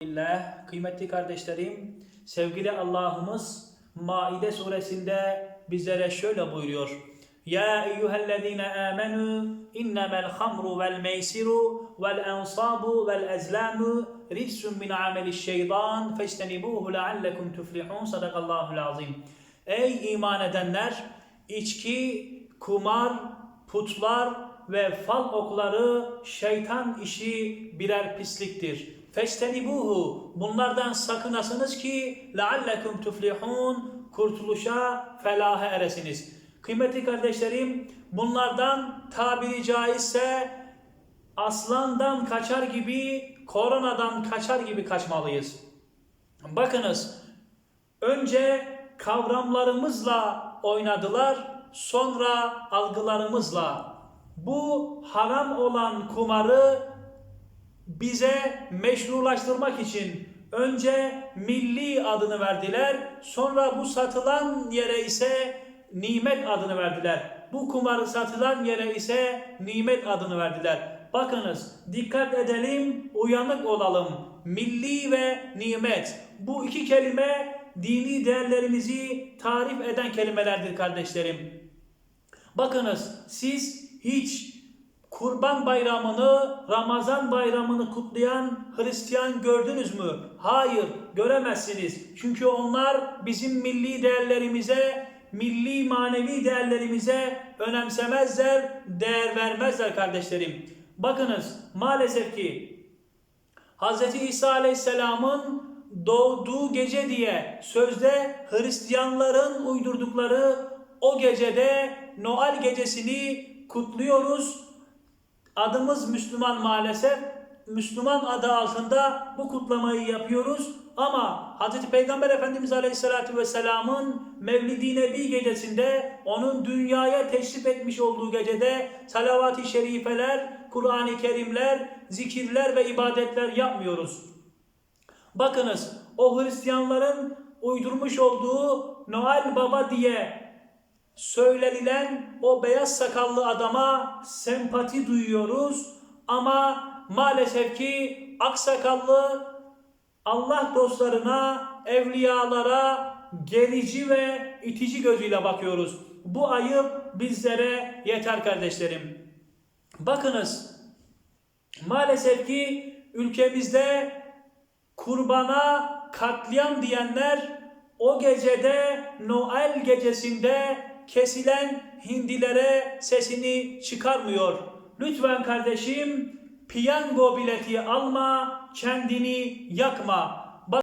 Elhamdülillah, kıymetli kardeşlerim, sevgili Allah'ımız Maide suresinde bizlere şöyle buyuruyor. Ya eyyühellezine amenu innemel hamru vel meysiru vel ensabu vel ezlamu rizsun min ameliş şeytan feştenibuhu leallekum tuflihun sadakallahul azim. Ey iman edenler, içki, kumar, putlar ve fal okları şeytan işi birer pisliktir. Feştenibuhu bunlardan sakınasınız ki leallekum tuflihun kurtuluşa felaha eresiniz. Kıymetli kardeşlerim bunlardan tabiri caizse aslandan kaçar gibi koronadan kaçar gibi kaçmalıyız. Bakınız önce kavramlarımızla oynadılar sonra algılarımızla bu haram olan kumarı bize meşrulaştırmak için önce milli adını verdiler, sonra bu satılan yere ise nimet adını verdiler. Bu kumarı satılan yere ise nimet adını verdiler. Bakınız, dikkat edelim, uyanık olalım. Milli ve nimet. Bu iki kelime dini değerlerimizi tarif eden kelimelerdir kardeşlerim. Bakınız, siz hiç Kurban bayramını, Ramazan bayramını kutlayan Hristiyan gördünüz mü? Hayır, göremezsiniz. Çünkü onlar bizim milli değerlerimize, milli manevi değerlerimize önemsemezler, değer vermezler kardeşlerim. Bakınız, maalesef ki Hz. İsa Aleyhisselam'ın doğduğu gece diye sözde Hristiyanların uydurdukları o gecede Noel gecesini kutluyoruz. Adımız Müslüman maalesef. Müslüman adı altında bu kutlamayı yapıyoruz. Ama Hz. Peygamber Efendimiz Aleyhisselatü Vesselam'ın Mevlid-i Nebi gecesinde onun dünyaya teşrif etmiş olduğu gecede salavat-ı şerifeler, Kur'an-ı Kerimler, zikirler ve ibadetler yapmıyoruz. Bakınız o Hristiyanların uydurmuş olduğu Noel Baba diye söylenilen o beyaz sakallı adama sempati duyuyoruz ama maalesef ki aksakallı Allah dostlarına, evliyalara gerici ve itici gözüyle bakıyoruz. Bu ayıp bizlere yeter kardeşlerim. Bakınız maalesef ki ülkemizde kurbana katliam diyenler o gecede Noel gecesinde kesilen hindilere sesini çıkarmıyor. Lütfen kardeşim piyango bileti alma, kendini yakma.